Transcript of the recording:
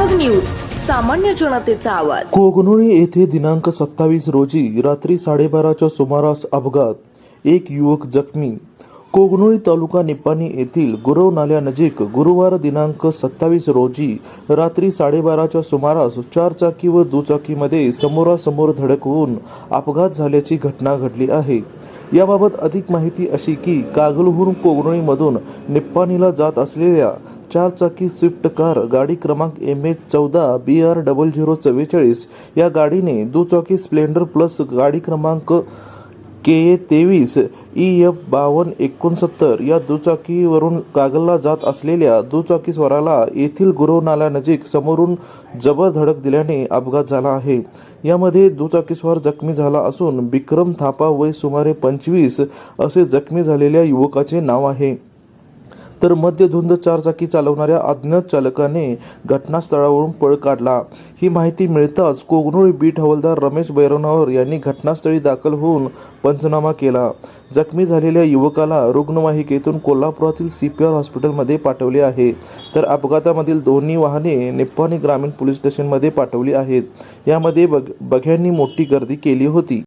सामान्य जनतेचा आवाज. कोगनोळी येथे दिनांक सत्तावीस रोजी रात्री साडेबाराच्या सुमारास अपघात. एक युवक जखमी. कोगनोळी तालुका निपाणी येथील गुरव नाल्यानजीक गुरुवार दिनांक सत्तावीस रोजी रात्री साडेबाराच्या सुमारास चारचाकी व दुचाकीमध्ये समोरासमोर धडक होऊन अपघात झाल्याची घटना घडली आहे. याबाबत अधिक माहिती अशी की कागलहून कोगनोळीमधून निप्पाणीला जात असलेल्या चारचाकी स्विफ्ट कार गाडी क्रमांक एम एच चौदा बी आर डबल झिरो चव्वेचाळीस या गाडीने दुचाकी स्प्लेंडर प्लस गाडी क्रमांक के ए तेवीस ई एफ बावन्न एकोणसत्तर या दुचाकीवरून कागलला जात असलेल्या दुचाकीस्वाराला येथील गुरव नाल्यानजीक समोरून जबर धडक दिल्याने अपघात झाला आहे. यामध्ये दुचाकीस्वार जखमी झाला असून विक्रम थापा वय सुमारे पंचवीस असे जखमी झालेल्या युवकाचे नाव आहे. तर मध्यधुंद चारचाकी चालवणाऱ्या अज्ञात चालकाने घटनास्थळावरून पळ काढला. ही माहिती मिळताच कोगनोळी बीट हवालदार रमेश बैरवनावर यांनी घटनास्थळी दाखल होऊन पंचनामा केला. जखमी झालेल्या युवकाला रुग्णवाहिकेतून कोल्हापुरातील सी पी आर हॉस्पिटलमध्ये पाठवले आहे. तर अपघातामधील दोन्ही वाहने निप्पाणी ग्रामीण पोलीस स्टेशनमध्ये पाठवली आहेत. यामध्ये बघ बघ्यांनी मोठी गर्दी केली होती.